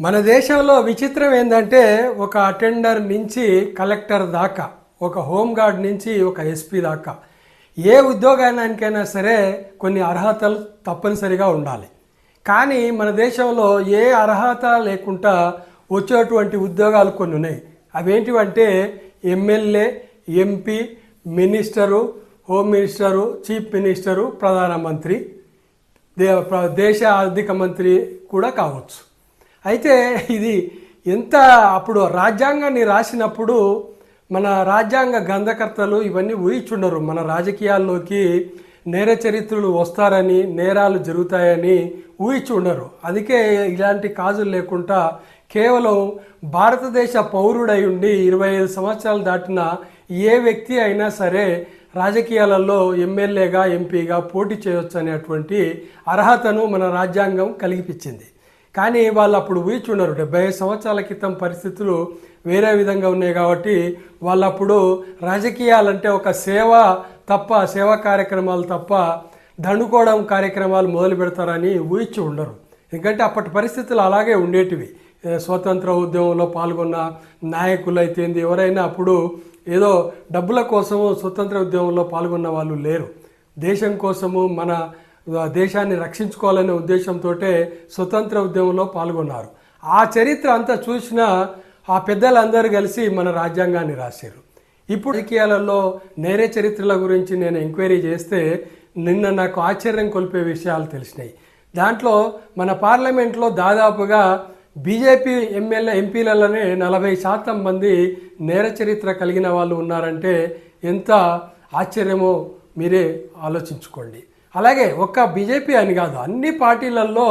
మన దేశంలో విచిత్రం ఏంటంటే ఒక అటెండర్ నుంచి కలెక్టర్ దాకా ఒక హోంగార్డ్ నుంచి ఒక ఎస్పీ దాకా ఏ ఉద్యోగానికైనా సరే కొన్ని అర్హతలు తప్పనిసరిగా ఉండాలి. కానీ మన దేశంలో ఏ అర్హత లేకుండా వచ్చేటువంటి ఉద్యోగాలు కొన్ని ఉన్నాయి. అవేంటివంటే MLA MP minister home minister chief minister ప్రధానమంత్రి దేశ ఆర్థిక మంత్రి కూడా కావచ్చు. అయితే ఇది ఎంత అప్పుడు రాజ్యాంగాన్ని రాసినప్పుడు మన రాజ్యాంగ గ్రంథకర్తలు ఇవన్నీ ఊహించుండరు. మన రాజకీయాల్లోకి నేర చరిత్రలు వస్తారని నేరాలు జరుగుతాయని ఊహించి ఉండరు అందుకే ఇలాంటి కాజులు లేకుండా కేవలం భారతదేశ పౌరుడై ఉండి ఇరవై ఐదు సంవత్సరాలు దాటిన ఏ వ్యక్తి అయినా సరే రాజకీయాలలో ఎమ్మెల్యేగా ఎంపీగా పోటీ చేయొచ్చు అనేటువంటి అర్హతను మన రాజ్యాంగం కలిగిపించింది కానీ వాళ్ళు అప్పుడు ఊహించున్నారు డెబ్బై ఐదు సంవత్సరాల క్రితం పరిస్థితులు వేరే విధంగా ఉన్నాయి కాబట్టి వాళ్ళు అప్పుడు రాజకీయాలంటే ఒక సేవ తప్ప సేవా కార్యక్రమాలు తప్ప దండుకోవడం కార్యక్రమాలు మొదలు పెడతారని ఊహించి ఉండరు. ఎందుకంటే అప్పటి పరిస్థితులు అలాగే ఉండేటివి. స్వతంత్ర ఉద్యమంలో పాల్గొన్న నాయకులు అయితేంది ఎవరైనా అప్పుడు ఏదో డబ్బుల కోసము స్వతంత్ర ఉద్యమంలో పాల్గొన్న వాళ్ళు లేరు. దేశం కోసము మన దేశాన్ని రక్షించుకోవాలనే ఉద్దేశంతో స్వతంత్ర ఉద్యమంలో పాల్గొన్నారు. ఆ చరిత్ర అంతా చూసినా ఆ పెద్దలందరూ కలిసి మన రాజ్యాంగాన్ని రాశారు. ఇప్పుడు రాజకీయాలలో నేరే చరిత్రల గురించి నేను ఎంక్వైరీ చేస్తే నిన్న నాకు ఆశ్చర్యం కొలిపే విషయాలు తెలిసినాయి. దాంట్లో మన పార్లమెంట్లో దాదాపుగా బీజేపీ ఎమ్మెల్యే ఎంపీలలోనే నలభై శాతం మంది నేర చరిత్ర కలిగిన వాళ్ళు ఉన్నారంటే ఎంత ఆశ్చర్యమో మీరే ఆలోచించుకోండి. అలాగే ఒక్క బీజేపీ అని కాదు అన్ని పార్టీలలో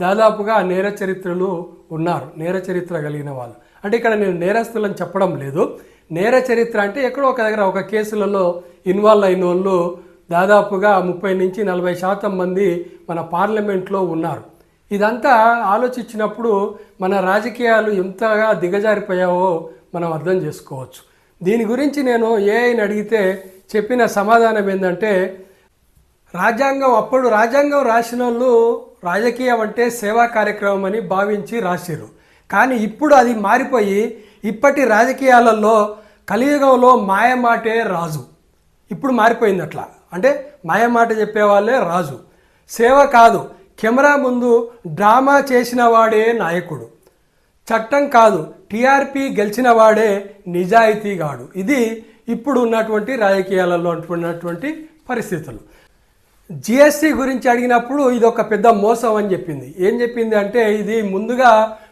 దాదాపుగా నేర చరిత్రలు ఉన్నారు నేర చరిత్ర కలిగిన వాళ్ళు. అంటే ఇక్కడ నేను నేరస్తులని చెప్పడం లేదు. నేర చరిత్ర అంటే ఎక్కడో ఒక దగ్గర ఒక కేసులలో ఇన్వాల్వ్ అయిన వాళ్ళు దాదాపుగా ముప్పై నుంచి నలభై శాతం మంది మన పార్లమెంట్లో ఉన్నారు. ఇదంతా ఆలోచించినప్పుడు మన రాజకీయాలు ఎంతగా దిగజారిపోయావో మనం అర్థం చేసుకోవచ్చు. దీని గురించి నేను ఏఐని అడిగితే చెప్పిన సమాధానం ఏంటంటే రాజ్యాంగం అప్పుడు రాజ్యాంగం రాసిన వాళ్ళు రాజకీయం అంటే సేవా కార్యక్రమం అని భావించి రాసిరు కానీ ఇప్పుడు అది మారిపోయి ఇప్పటి రాజకీయాలలో కలియుగంలో మాయమాటే రాజు. ఇప్పుడు మారిపోయింది అట్లా అంటే మాయమాట చెప్పేవాళ్ళే రాజు. సేవ కాదు కెమెరా ముందు డ్రామా చేసిన వాడే నాయకుడు. చట్టం కాదు టీఆర్పీ గెలిచిన వాడే నిజాయితీగాడు. ఇది ఇప్పుడు ఉన్నటువంటి రాజకీయాలలో ఉన్నటువంటి పరిస్థితులు. జిఎస్టీ గురించి అడిగినప్పుడు ఇది ఒక పెద్ద మోసం అని చెప్పింది. ఏం చెప్పింది అంటే ఇది ముందుగా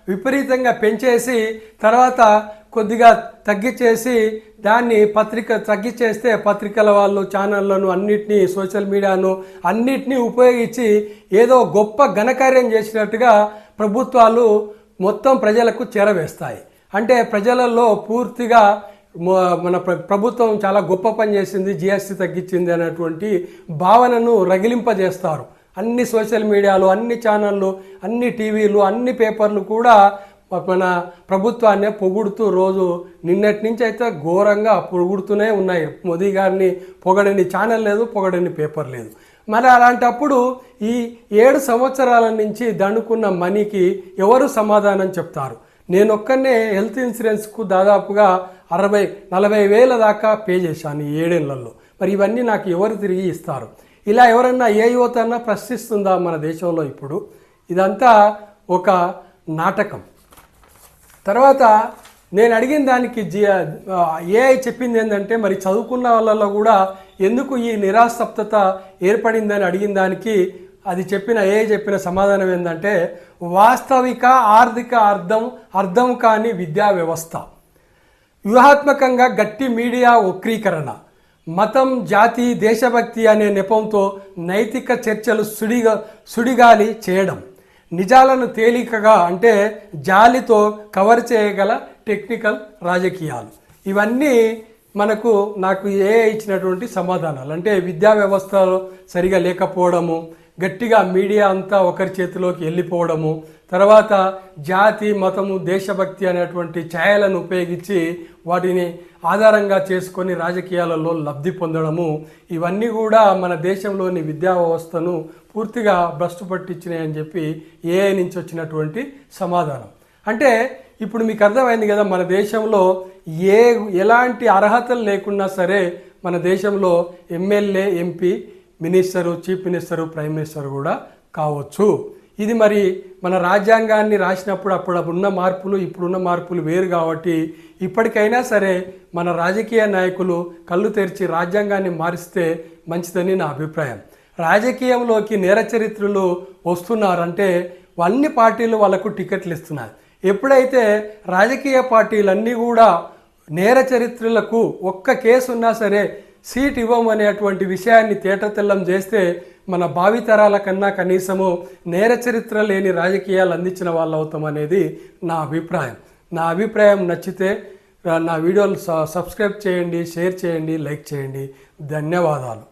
విపరీతంగా పెంచేసి తర్వాత కొద్దిగా తగ్గించేసి దాన్ని పత్రిక తగ్గించేస్తే పత్రికల వాళ్ళు ఛానళ్ళను అన్నిటినీ సోషల్ మీడియాను అన్నిటినీ ఉపయోగించి ఏదో గొప్ప ఘనకార్యం చేసినట్టుగా ప్రభుత్వాలు మొత్తం ప్రజలకు చేరవేస్తాయి. అంటే ప్రజలలో పూర్తిగా మన ప్రభుత్వం చాలా గొప్ప పని చేసింది జిఎస్టీ తగ్గించింది అనేటువంటి భావనను రగిలింపజేస్తారు. అన్ని సోషల్ మీడియాలు అన్ని ఛానళ్ళు అన్ని టీవీలు అన్ని పేపర్లు కూడా మన ప్రభుత్వాన్ని పొగుడుతూ రోజు నిన్నటి నుంచి అయితే ఘోరంగా పొగుడుతూనే ఉన్నాయి. మోదీ గారిని పొగడని ఛానల్ లేదు పొగడని పేపర్ లేదు. మరి అలాంటప్పుడు ఈ ఏడు సంవత్సరాల నుంచి దండుకున్న మనీకి ఎవరు సమాధానం చెప్తారు? నేనొక్కనే హెల్త్ ఇన్సూరెన్స్కు దాదాపుగా అరవై నలభై వేల దాకా పే చేశాను ఈ ఏడేళ్ళలో. మరి ఇవన్నీ నాకు ఎవరు తిరిగి ఇస్తారు? ఇలా ఎవరన్నా ఏ యువత అన్నా ప్రశ్నిస్తుందా మన దేశంలో ఇప్పుడు? ఇదంతా ఒక నాటకం. తర్వాత నేను అడిగిన దానికి జి ఏఐ చెప్పింది ఏంటంటే మరి చదువుకున్న వాళ్ళలో కూడా ఎందుకు ఈ నిరాస్తప్తత ఏర్పడిందని అడిగిన దానికి అది చెప్పిన ఏఐ చెప్పిన సమాధానం ఏంటంటే వాస్తవిక ఆర్థిక అర్థం అర్థం కాని విద్యా వ్యవస్థ. వ్యూహాత్మకంగా గట్టి మీడియా వక్రీకరణ. మతం జాతి దేశభక్తి అనే నెపంతో నైతిక చర్చలు సుడిగా సుడిగాలి చేయడం. నిజాలను తేలికగా అంటే జాలితో కవర్ చేయగల టెక్నికల్ రాజకీయాలు. ఇవన్నీ మనకు నాకు ఏ ఇచ్చినటువంటి సమాధానాలు? అంటే విద్యా వ్యవస్థలో సరిగా లేకపోవడము గట్టిగా మీడియా అంతా ఒకరి చేతిలోకి వెళ్ళిపోవడము తర్వాత జాతి మతము దేశభక్తి అనేటువంటి ఛాయలను ఉపయోగించి వాటిని ఆధారంగా చేసుకొని రాజకీయాలలో లబ్ధి పొందడము ఇవన్నీ కూడా మన దేశంలోని విద్యా వ్యవస్థను పూర్తిగా భ్రష్టు పట్టించినాయని చెప్పి ఏఐ నుంచి వచ్చినటువంటి సమాధానం. అంటే ఇప్పుడు మీకు అర్థమైంది కదా మన దేశంలో ఏ ఎలాంటి అర్హతలు లేకున్నా సరే మన దేశంలో MLA MP minister chief minister prime minister కూడా కావచ్చు. ఇది మరి మన రాజ్యాంగాన్ని రాసినప్పుడు అప్పుడు ఉన్న మార్పులు ఇప్పుడున్న మార్పులు వేరు కాబట్టి ఇప్పటికైనా సరే మన రాజకీయ నాయకులు కళ్ళు తెరిచి రాజ్యాంగాన్ని మారిస్తే మంచిదని నా అభిప్రాయం. రాజకీయంలోకి నేర చరిత్రలు వస్తున్నారంటే అన్ని పార్టీలు వాళ్ళకు టికెట్లు ఇస్తున్నారు. ఎప్పుడైతే రాజకీయ పార్టీలన్నీ కూడా నేర చరిత్రలకు ఒక్క కేసు ఉన్నా సరే సీట్ ఇవ్వమనేటువంటి విషయాన్ని తేటతెల్లం చేస్తే మన భావితరాల కన్నా కనీసము నేర చరిత్ర లేని రాజకీయాలు అందించిన వాళ్ళు అవుతాం అనేది నా అభిప్రాయం. నా అభిప్రాయం నచ్చితే నా వీడియోలు సబ్స్క్రైబ్ చేయండి షేర్ చేయండి లైక్ చేయండి. ధన్యవాదాలు.